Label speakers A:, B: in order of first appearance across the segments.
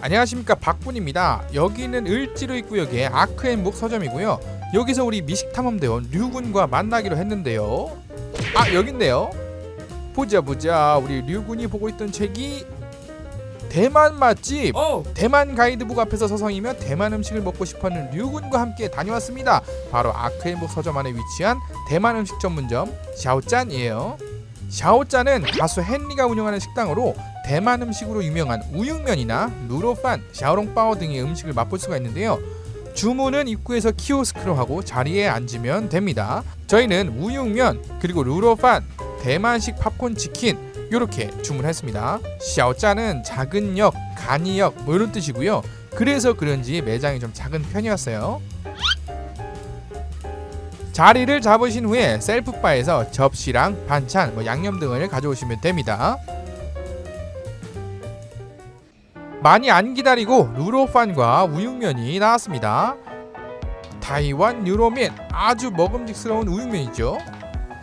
A: 안녕하십니까 박군입니다. 여기는 을지로이 구역의 아크앤북 서점이고요. 여기서 우리 미식 탐험대원 류군과 만나기로 했는데요. 아 여긴데요. 보자 보자 우리 류군이 보고 있던 책이 대만 맛집
B: 어,
A: 대만 가이드북 앞에서 서성이며 대만 음식을 먹고 싶어하는 류군과 함께 다녀왔습니다. 바로 아크앤북 서점 안에 위치한 대만 음식 전문점 샤오짠이에요. 샤오짠은 가수 헨리가 운영하는 식당으로 대만 음식으로 유명한 우육면이나 누로판, 샤오롱바오 등의 음식을 맛볼 수가 있는데요. 주문은 입구에서 키오스크로 하고 자리에 앉으면 됩니다. 저희는 우육면 그리고 루로판, 대만식 팝콘 치킨 이렇게 주문했습니다. 샤오짠은 작은 역, 간이역 뭐 이런 뜻이고요. 그래서 그런지 매장이 좀 작은 편이었어요. 자리를 잡으신 후에 셀프바에서 접시랑 반찬, 뭐 양념 등을 가져오시면 됩니다. 많이 안 기다리고 루로판과 우육면이 나왔습니다. 타이완 유로면 아주 먹음직스러운 우육면이죠.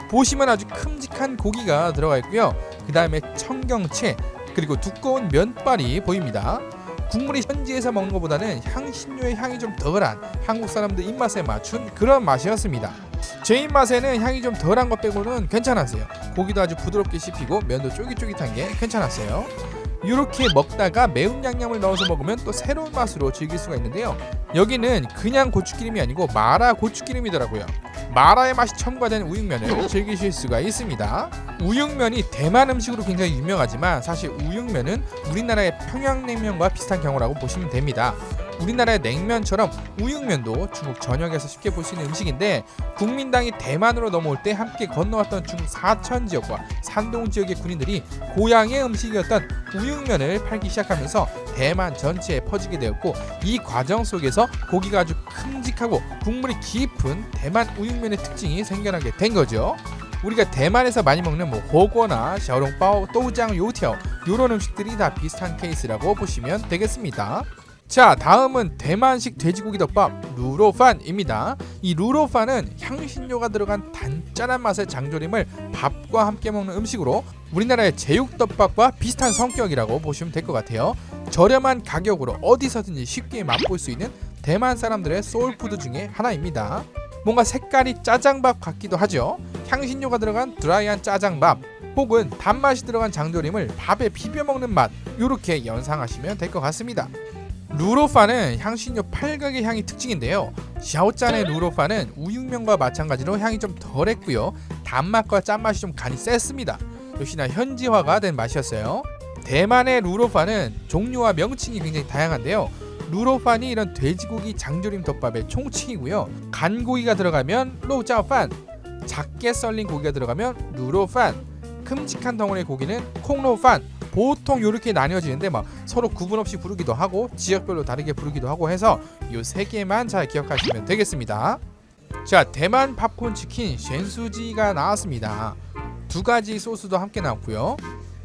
A: 보시면 아주 큼직한 고기가 들어가 있고요. 그 다음에 청경채 그리고 두꺼운 면발이 보입니다. 국물이 현지에서 먹는 것보다는 향신료의 향이 좀 덜한 한국 사람들 입맛에 맞춘 그런 맛이었습니다. 제 입맛에는 향이 좀 덜한 것 빼고는 괜찮았어요. 고기도 아주 부드럽게 씹히고 면도 쫄깃쫄깃한 게 괜찮았어요. 이렇게 먹다가 매운 양념을 넣어서 먹으면 또 새로운 맛으로 즐길 수가 있는데요. 여기는 그냥 고추기름이 아니고 마라 고추기름이더라고요. 마라의 맛이 첨가된 우육면을 즐기실 수가 있습니다. 우육면이 대만 음식으로 굉장히 유명하지만 사실 우육면은 우리나라의 평양냉면과 비슷한 경우라고 보시면 됩니다. 우리나라의 냉면처럼 우육면도 중국 전역에서 쉽게 볼 수 있는 음식인데 국민당이 대만으로 넘어올 때 함께 건너왔던 중국 사천 지역과 산동 지역의 군인들이 고향의 음식이었던 우육면을 팔기 시작하면서 대만 전체에 퍼지게 되었고 이 과정 속에서 고기가 아주 큼직하고 국물이 깊은 대만 우육면의 특징이 생겨나게 된 거죠. 우리가 대만에서 많이 먹는 뭐 호거나 샤오롱바오, 또우장, 요티ao 이런 음식들이 다 비슷한 케이스라고 보시면 되겠습니다. 자 다음은 대만식 돼지고기 덮밥 루로판입니다. 이 루로판은 향신료가 들어간 단짠한 맛의 장조림을 밥과 함께 먹는 음식으로 우리나라의 제육덮밥과 비슷한 성격이라고 보시면 될 것 같아요. 저렴한 가격으로 어디서든지 쉽게 맛볼 수 있는 대만 사람들의 소울푸드 중에 하나입니다. 뭔가 색깔이 짜장밥 같기도 하죠. 향신료가 들어간 드라이한 짜장밥 혹은 단맛이 들어간 장조림을 밥에 비벼 먹는 맛 이렇게 연상하시면 될 것 같습니다. 루로파는 향신료 팔각의 향이 특징인데요. 샤오짠의 루로파는 우육면과 마찬가지로 향이 좀 덜했고요. 단맛과 짠맛이 좀 간이 셌습니다. 역시나 현지화가 된 맛이었어요. 대만의 루로파는 종류와 명칭이 굉장히 다양한데요. 루로판이 이런 돼지고기 장조림 덮밥의 총칭이고요. 간 고기가 들어가면 로짜판, 작게 썰린 고기가 들어가면 루로판, 큼직한 덩어리의 고기는 콩로판, 보통 이렇게 나뉘어지는데 막 서로 구분 없이 부르기도 하고 지역별로 다르게 부르기도 하고 해서 이 세 개만 잘 기억하시면 되겠습니다. 자 대만 팝콘 치킨 쉔수지가 나왔습니다. 두 가지 소스도 함께 나왔고요.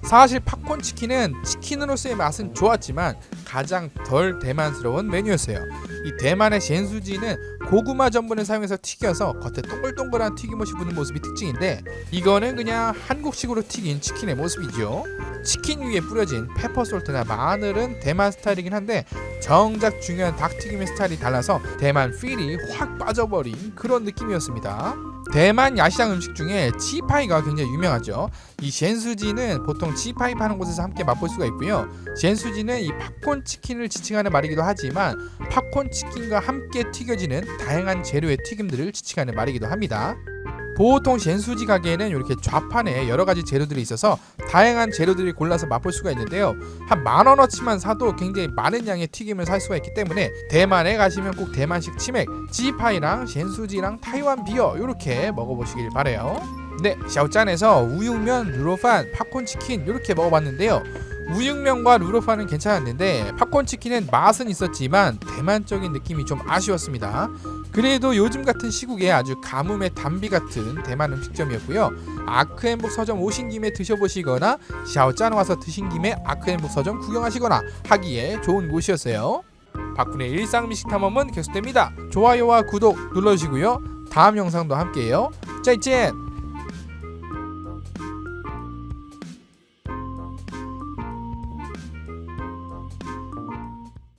A: 사실 팝콘 치킨은 치킨으로서의 맛은 좋았지만 가장 덜 대만스러운 메뉴였어요. 이 대만의 쉔수지는 고구마 전분을 사용해서 튀겨서 겉에 동글동글한 튀김옷이 붙는 모습이 특징인데 이거는 그냥 한국식으로 튀긴 치킨의 모습이죠. 치킨 위에 뿌려진 페퍼솔트나 마늘은 대만 스타일이긴 한데 정작 중요한 닭튀김의 스타일이 달라서 대만 필이 확 빠져버린 그런 느낌이었습니다. 대만 야시장 음식 중에 치파이가 굉장히 유명하죠. 이 젠수지는 보통 치파이 파는 곳에서 함께 맛볼 수가 있고요. 젠수지는 이 팝콘 치킨을 지칭하는 말이기도 하지만 팝콘 치킨과 함께 튀겨지는 다양한 재료의 튀김들을 지칭하는 말이기도 합니다. 보통 젠수지 가게에는 이렇게 좌판에 여러 가지 재료들이 있어서 다양한 재료들을 골라서 맛볼 수가 있는데요. 한 만 원어치만 사도 굉장히 많은 양의 튀김을 살 수가 있기 때문에 대만에 가시면 꼭 대만식 치맥, 지파이랑 젠수지랑 타이완 비어 이렇게 먹어보시길 바래요. 네, 샤오짠에서 우육면, 루로판, 팝콘 치킨 이렇게 먹어봤는데요. 우육면과 루로판은 괜찮았는데 팝콘 치킨은 맛은 있었지만 대만적인 느낌이 좀 아쉬웠습니다. 그래도 요즘 같은 시국에 아주 가뭄의 단비 같은 대만 음식점이었고요. 아크앤북 서점 오신 김에 드셔보시거나 샤오짠 와서 드신 김에 아크앤북 서점 구경하시거나 하기에 좋은 곳이었어요. 박군의 일상 미식 탐험은 계속됩니다. 좋아요와 구독 눌러주시고요. 다음 영상도 함께해요. 짜이젠!